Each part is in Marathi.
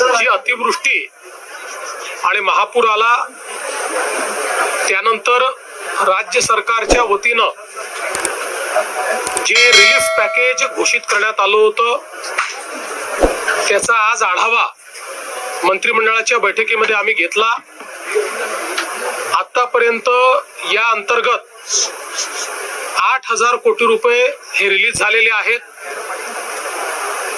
जी अतिवृष्टी आणि महापूर आला त्यानंतर राज्य सरकारच्या वतीनं जे रिलीफ पॅकेज घोषित करण्यात आलं होतं त्याचा आज आढावा मंत्रिमंडळाच्या बैठकीमध्ये आम्ही घेतला. आतापर्यंत या अंतर्गत आठ हजार कोटी रुपये हे रिलीज झालेले आहेत.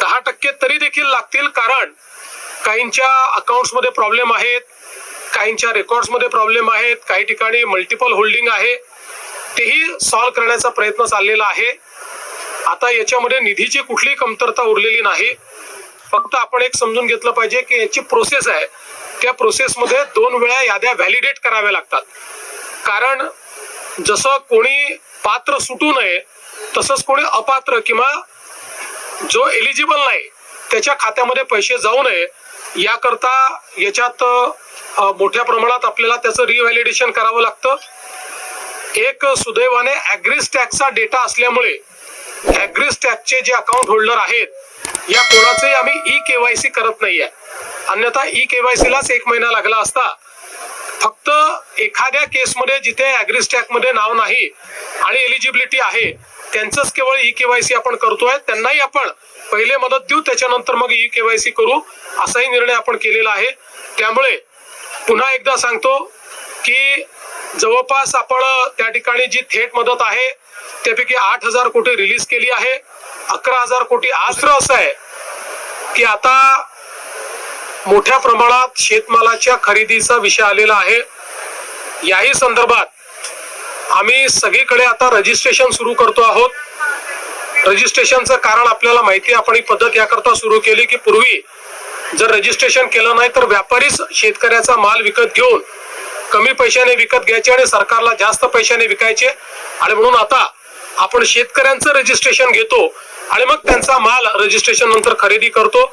दहा टक्के तरी देखील लागतील कारण काहींच्या अकाउंट्समध्ये प्रॉब्लेम आहेत काहींच्या रेकॉर्ड्समध्ये प्रॉब्लेम आहेत काही ठिकाणी मल्टिपल होल्डिंग आहे. तेही सॉल्व्ह करण्याचा प्रयत्न चाललेला आहे. आता याच्यामध्ये निधीची कुठलीही कमतरता उरलेली नाही. फक्त आपण एक समजून घेतलं पाहिजे की याची प्रोसेस आहे. त्या प्रोसेसमध्ये दोन वेळा याद्या व्हॅलिडेट कराव्या लागतात. कारण जसं कोणी पात्र सुटू नये तसंच कोणी अपात्र किंवा जो एलिजिबल नाही त्याच्या खात्यामध्ये पैसे जाऊ नये याकरता याच्यात मोठ्या प्रमाणात आपल्याला त्याचं रिव्हॅलिडेशन करावं लागतं. एक सुदैवाने ॲग्रिस टॅक्सचा डेटा असल्यामुळे ॲग्रिस टॅक्सचे जे अकाउंट होल्डर आहेत या कोणाचंही आम्ही ई के वाय सी करत नाही आहे अन्यथा ई के वाय सीलाच एक महिना लागला असता फक्त एखाद्या केसमध्ये जिथे ॲग्रिस्टॅक टॅक्समध्ये नाव नाही आणि एलिजिबिलिटी आहे त्यांचंच केवळ ई केवायसी आपण करतोय त्यांनाही आपण पहिले मदत देऊ त्याच्यानंतर मग ई केवायसी करू असाही निर्णय आपण केलेला आहे. त्यामुळे पुन्हा एकदा सांगतो की जवळपास आपण त्या ठिकाणी जी थेट मदत आहे त्यापैकी आठ हजार कोटी रिलीज केली आहे. अकरा हजार कोटी आज असं आहे की आता मोठ्या प्रमाणात शेतमालाच्या खरेदीचा विषय आलेला आहे. याही संदर्भात आम्ही सगळीकडे आता रजिस्ट्रेशन सुरू करतो आहोत. रजिस्ट्रेशनचं कारण आपल्याला माहिती आहे आपण ही पद्धत याकरता सुरू केली की पूर्वी जर रजिस्ट्रेशन केलं नाही तर व्यापारीच शेतकऱ्याचा माल विकत घेऊन कमी पैशाने विकत घ्यायचे आणि सरकारला जास्त पैशाने विकायचे. आणि म्हणून आता आपण शेतकऱ्यांचं रजिस्ट्रेशन घेतो आणि मग त्यांचा माल रजिस्ट्रेशन नंतर खरेदी करतो.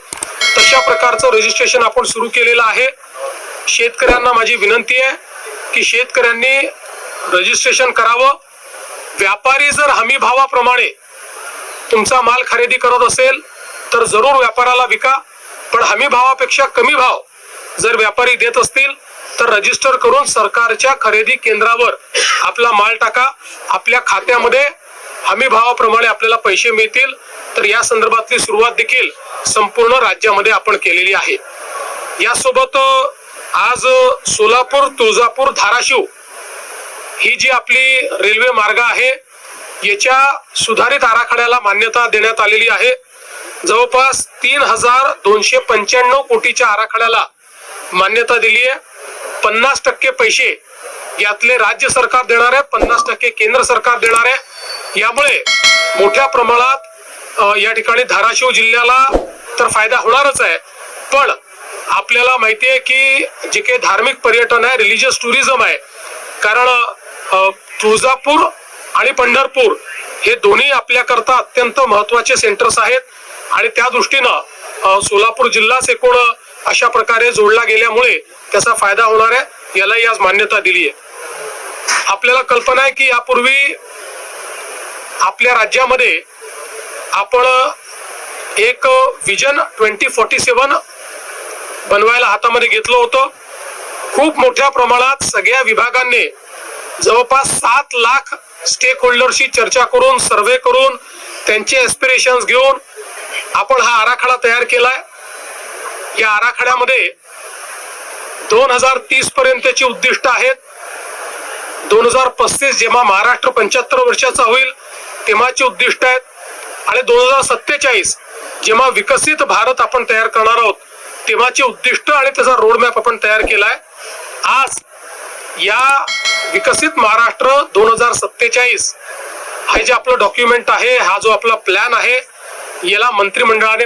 तशा प्रकारचं रजिस्ट्रेशन आपण सुरू केलेलं आहे. शेतकऱ्यांना माझी विनंती आहे की शेतकऱ्यांनी रजिस्ट्रेशन करावं. व्यापारी जर हमी भावाप्रमाणे तुमचा माल खरेदी करत असेल तर जरूर व्यापाराला विका. पण हमी भावापेक्षा कमी भाव जर व्यापारी देत असतील तर रजिस्टर करून सरकारच्या खरेदी केंद्रावर आपला माल टाका. आपल्या खात्यामध्ये हमी भावाप्रमाणे आपल्याला पैसे मिळतील. तर या संदर्भातली सुरुवात देखील संपूर्ण राज्यामध्ये आपण केलेली आहे. यासोबत आज सोलापूर तुळजापूर धाराशिव ही जी आपली रेल्वे मार्ग आहे याच्या सुधारित आराखड्याला मान्यता देण्यात आलेली आहे. जवळपास तीन हजार दोनशे पंच्याण्णव कोटीच्या आराखड्याला मान्यता दिली आहे. पन्नास टक्के पैसे यातले राज्य सरकार देणार आहे पन्नास टक्के केंद्र सरकार देणार आहे. यामुळे मोठ्या प्रमाणात या ठिकाणी धाराशिव जिल्ह्याला तर फायदा होणारच आहे. पण आपल्याला माहिती आहे की जे काही धार्मिक पर्यटन आहे रिलिजियस टुरिझम आहे कारण तुळजापूर आणि पंढरपूर हे दोन्ही आपल्याकरता अत्यंत महत्त्वाचे सेंटर्स आहेत. आणि त्या दृष्टीनं सोलापूर जिल्हाच एकूण अशा प्रकारे जोडला गेल्यामुळे त्याचा फायदा होणार आहे यालाही आज मान्यता दिली आहे. आपल्याला कल्पना आहे की यापूर्वी आपल्या राज्यामध्ये आपण एक विजन ट्वेंटी फोर्टी सेवन बनवायला हातामध्ये घेतलं होतं. खूप मोठ्या प्रमाणात सगळ्या विभागांनी जवळपास सात लाख स्टेक होल्डरशी चर्चा करून सर्वे करून त्यांचे एस्पिरेशन घेऊन आपण हा आराखडा तयार केलाय. या आराखड्यामध्ये दोन हजार तीस पर्यंतची उद्दिष्ट आहेत. दोन हजार पस्तीस जेव्हा महाराष्ट्र पंच्याहत्तर वर्षाचा होईल तेव्हाची उद्दिष्ट आहेत. आणि दोन हजार सत्तेचाळीस जेव्हा विकसित भारत आपण तयार करणार आहोत तेव्हाची उद्दिष्ट आणि त्याचा रोडमॅप आपण तयार केलाय. आज या विकसित महाराष्ट्र दोन हजार सत्तेचाळीस. हे जे आपलं डॉक्युमेंट आहे हा जो आपला प्लॅन आहे याला मंत्रिमंडळाने